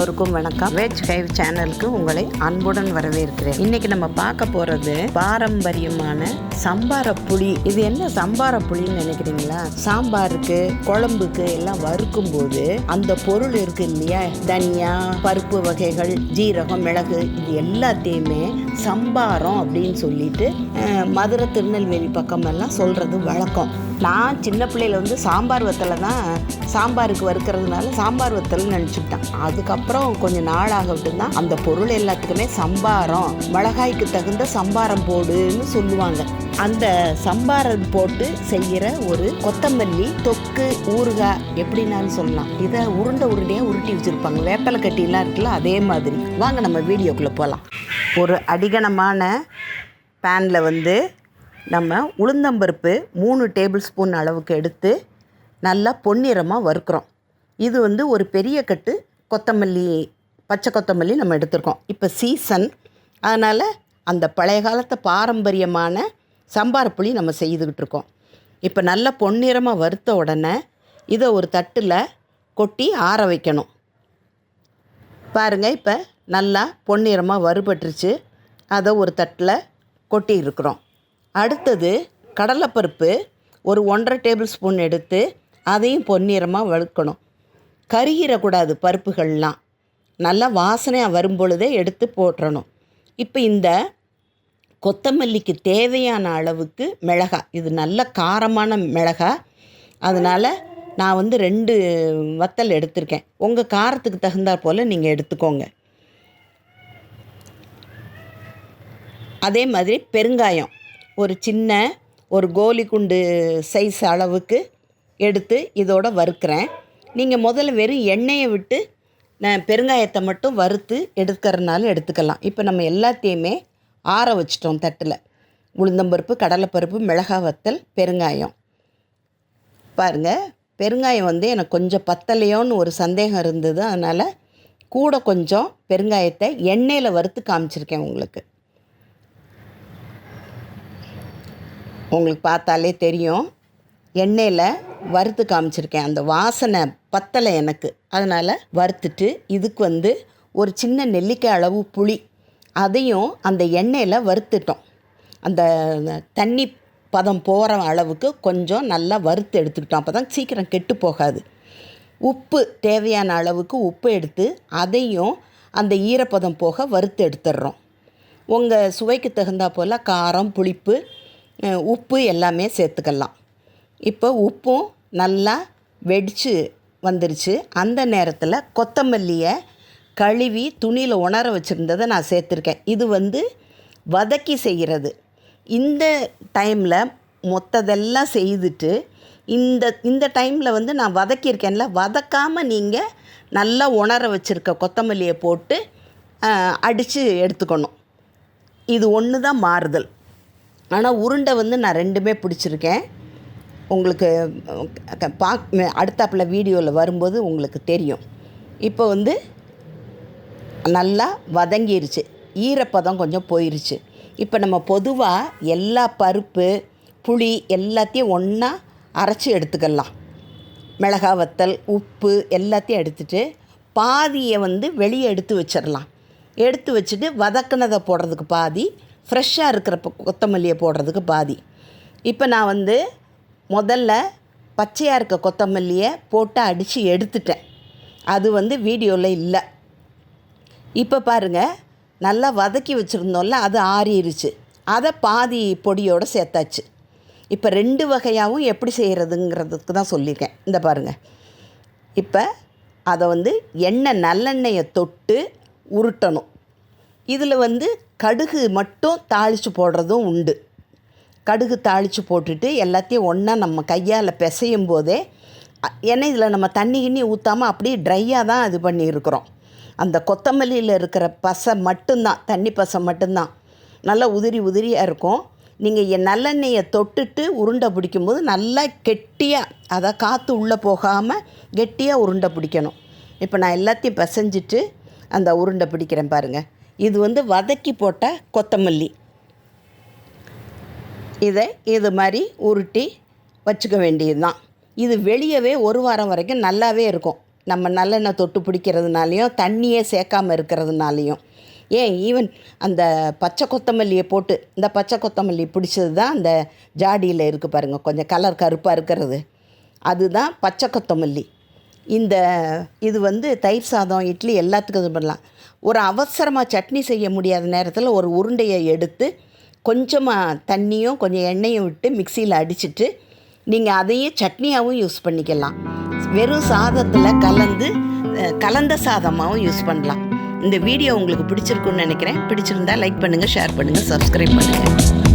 எல்லோருக்கும் வணக்கம். Veg five சேனலுக்கு உங்களை அன்புடன் வரவேற்கிறேன். இன்னைக்கு நம்ம பார்க்க போறது பாரம்பரியமான சம்பார புளி. இது என்ன சம்பார புளின்னு நினைக்கிறீங்களா? சாம்பாருக்கு குழம்புக்கு எல்லாம் வறுக்கும் போது அந்த பொருள் இருக்கு இல்லையா? தனியா பருப்பு வகைகள் ஜீரகம் மிளகு இது எல்லாத்தையுமே சம்பாரம் அப்படின்னு சொல்லிட்டு மதுரை திருநெல்வேலி பக்கமெல்லாம் சொல்றது வழக்கம். நான் சின்ன பிள்ளையில வந்து சாம்பார் வத்தலை தான் சாம்பாருக்கு வறுக்கிறதுனால சாம்பார் வத்தல்னு நினச்சிக்கிட்டேன். அதுக்கப்புறம் கொஞ்சம் நாள் ஆகட்டும் தான் அந்த பொருள் எல்லாத்துக்குமே சம்பாரம் மிளகாய்க்கு தகுந்த சம்பாரம் போடுன்னு சொல்லுவாங்க. அந்த சம்பாரம் போட்டு செய்கிற ஒரு கொத்தமல்லி தொக்கு ஊறுகாய் எப்படின்னாலும் சொல்லலாம். இதை உருண்டை உருண்டையாக உருட்டி வச்சுருப்பாங்க. வேப்பலை கட்டிலாம் இருக்குல்ல அதே மாதிரி. வாங்க நம்ம வீடியோக்குள்ளே போகலாம். ஒரு அடிகனமான பேனில் வந்து நம்ம உளுந்தம்பருப்பு மூணு டேபிள் ஸ்பூன் அளவுக்கு எடுத்து நல்லா பொன்னிறமாக வறுக்கிறோம். இது வந்து ஒரு பெரிய கட்டு கொத்தமல்லி பச்சை கொத்தமல்லி நம்ம எடுத்திருக்கோம். இப்போ சீசன் அதனால் அந்த பழைய காலத்து பாரம்பரியமான சம்பார் புளி நம்ம செய்துக்கிட்டு இருக்கோம். இப்போ நல்லா பொன்னிறமாக வறுத்த உடனே இதை ஒரு தட்டில் கொட்டி ஆற வைக்கணும். பாருங்கள் இப்போ நல்லா பொன்னிறமாக வறுபட்டுருச்சு. அதை ஒரு தட்டில் கொட்டி இருக்கிறோம். அடுத்தது கடலைப்பருப்பு ஒரு ஒன்றரை டேபிள் ஸ்பூன் எடுத்து அதையும் பொன்னிறமாக வறுக்கணும். கருகிடக்கூடாது பருப்புகள்லாம். நல்லா வாசனையாக வரும்பொழுதே எடுத்து போட்டுறணும் இப்போ இந்த கொத்தமல்லிக்கு தேவையான அளவுக்கு மிளகாய் இது நல்ல காரமான மிளகாய் அதனால் நான் வந்து ரெண்டு வத்தல் எடுத்திருக்கேன். உங்கள் காரத்துக்கு தகுந்தாற் போல் நீங்கள் எடுத்துக்கோங்க. அதே மாதிரி பெருங்காயம். ஒரு சின்ன ஒரு கோலி குண்டு சைஸ் அளவுக்கு எடுத்து இதோட வறுக்கிறேன். நீங்கள் முதல்ல வெறும் எண்ணெயை விட்டு நான் பெருங்காயத்தை மட்டும் வறுத்து எடுக்கிறனாலும் எடுத்துக்கலாம். இப்போ நம்ம எல்லாத்தையுமே ஆற வச்சிட்டோம் தட்டில். உளுந்தம்பருப்பு கடலைப்பருப்பு மிளகா வத்தல் பெருங்காயம். பாருங்கள் பெருங்காயம் வந்து எனக்கு கொஞ்சம் பத்தலையோன்னு ஒரு சந்தேகம் இருந்தது. அதனால் கூட கொஞ்சம் பெருங்காயத்தை எண்ணெயில் வறுத்து காமிச்சிருக்கேன் உங்களுக்கு. உங்களுக்கு பார்த்தாலே தெரியும். எண்ணெயில் வறுத்து காமிச்சிருக்கேன். அந்த வாசனை பத்தலை எனக்கு. அதனால் வறுத்துட்டு இதுக்கு வந்து ஒரு சின்ன நெல்லிக்காய் அளவு புளி அதையும் அந்த எண்ணெயில் வறுத்துட்டோம். அந்த தண்ணி பதம் போகிற அளவுக்கு கொஞ்சம் நல்லா வறுத்து எடுத்துக்கிட்டோம். அப்போ தான் சீக்கிரம் கெட்டு போகாது. உப்பு தேவையான அளவுக்கு உப்பு எடுத்து அதையும் அந்த ஈரப்பதம் போக வறுத்து எடுத்துடுறோம். உங்கள் சுவைக்கு தகுந்தா போல் காரம் புளிப்பு உப்பு எல்லாமே சேர்த்துக்கலாம். இப்போ உப்பும் நல்லா வெடித்து வந்துருச்சு. அந்த நேரத்தில் கொத்தமல்லியை கழுவி துணியில் உணர வச்சுருந்ததை நான் சேர்த்துருக்கேன். இது வந்து வதக்கி செய்கிறது இந்த டைமில் மொத்ததெல்லாம் செய்துட்டு இந்த இந்த டைமில் வந்து நான் வதக்கியிருக்கேன்ல வதக்காமல் நீங்கள் நல்லா உணர வச்சுருக்க கொத்தமல்லியை போட்டு அடித்து எடுத்துக்கணும். இது ஒன்று தான் மாறுதல். ஆனால் உருண்டை வந்து நான் ரெண்டுமே பிடிச்சிருக்கேன். உங்களுக்கு பா அடுத்தாப்பில் வீடியோவில் வரும்போது உங்களுக்கு தெரியும். இப்போ வந்து நல்லா வதங்கிருச்சு. ஈரப்பதம் கொஞ்சம் போயிருச்சு. இப்போ நம்ம பொதுவாக எல்லா பருப்பு புளி எல்லாத்தையும் ஒன்றா அரைச்சி எடுத்துக்கலாம். மிளகா வத்தல் உப்பு எல்லாத்தையும் எடுத்துட்டு பாதியை வந்து வெளியே எடுத்து வச்சிடலாம். எடுத்து வச்சுட்டு வதக்குனதை போடுறதுக்கு பாதி ஃப்ரெஷ்ஷாக இருக்கிற கொத்தமல்லியை போடுறதுக்கு பாதி. இப்போ நான் வந்து முதல்ல பச்சையாக இருக்க கொத்தமல்லியை போட்டு அடித்து எடுத்துட்டேன். அது வந்து வீடியோவில் இல்லை. இப்போ பாருங்கள் நல்லா வதக்கி வச்சுருந்தோம்ல அது ஆறிருச்சு. அதை பாதி பொடியோடு சேர்த்தாச்சு. இப்போ ரெண்டு வகையாகவும் எப்படி செய்கிறதுங்கிறதுக்கு தான் சொல்லியிருக்கேன் இந்த பாருங்கள் இப்போ அதை வந்து எண்ணெய் நல்லெண்ணெயை தொட்டு உருட்டணும். இதில் வந்து கடுகு மட்டும் தாளித்து போடுறதும் உண்டு. கடுகு தாளித்து போட்டுட்டு எல்லாத்தையும் ஒன்றா நம்ம கையால் பிசையும் போதே ஏன்னா இதில் நம்ம தண்ணி கிண்ணி ஊற்றாமல் அப்படியே ட்ரையாக தான் இது பண்ணியிருக்கிறோம். அந்த கொத்தமல்லியில் இருக்கிற பசை மட்டும்தான் தண்ணி பசை மட்டும்தான். நல்லா உதிரி உதிரியாக இருக்கும். நீங்கள் நல்லெண்ணெயை தொட்டுட்டு உருண்டை பிடிக்கும்போது நல்லா கெட்டியாக அதை காற்று உள்ளே போகாமல் கெட்டியாக உருண்டை பிடிக்கணும். இப்போ நான் எல்லாத்தையும் பிசைஞ்சிட்டு அந்த உருண்டை பிடிக்கிறேன் பாருங்கள் இது வந்து வதக்கி போட்ட கொத்தமல்லி. இதை இது மாதிரி உருட்டி வச்சுக்க வேண்டியது தான் இது வெளியவே ஒரு வாரம் வரைக்கும் நல்லாவே இருக்கும். நம்ம நல்லெண்ணெய் தொட்டு பிடிக்கிறதுனாலையும் தண்ணியே சேர்க்காம இருக்கிறதுனாலையும். ஏன்? ஈவன் அந்த பச்சை கொத்தமல்லியை போட்டு இந்த பச்சை கொத்தமல்லி பிடிச்சது தான் அந்த ஜாடியில் இருக்குது பாருங்கள் கொஞ்சம் கலர் கருப்பாக இருக்கிறது. அதுதான் பச்சை கொத்தமல்லி. இந்த இது வந்து தயிர் சாதம் இட்லி எல்லாத்துக்கும் இது பண்ணலாம். ஒரு அவசரமாக சட்னி செய்ய முடியாத நேரத்தில் ஒரு உருண்டையை எடுத்து கொஞ்சமாக தண்ணியும் கொஞ்சம் எண்ணெயும் விட்டு மிக்சியில் அடிச்சுட்டு நீங்கள் அதையும் சட்னியாகவும் யூஸ் பண்ணிக்கலாம். வெறும் சாதத்தில் கலந்து கலந்த சாதமாகவும் யூஸ் பண்ணலாம். இந்த வீடியோ உங்களுக்கு பிடிச்சிருக்குன்னு நினைக்கிறேன். பிடிச்சிருந்தா லைக் பண்ணுங்கள் ஷேர் பண்ணுங்கள் சப்ஸ்கிரைப் பண்ணுங்கள்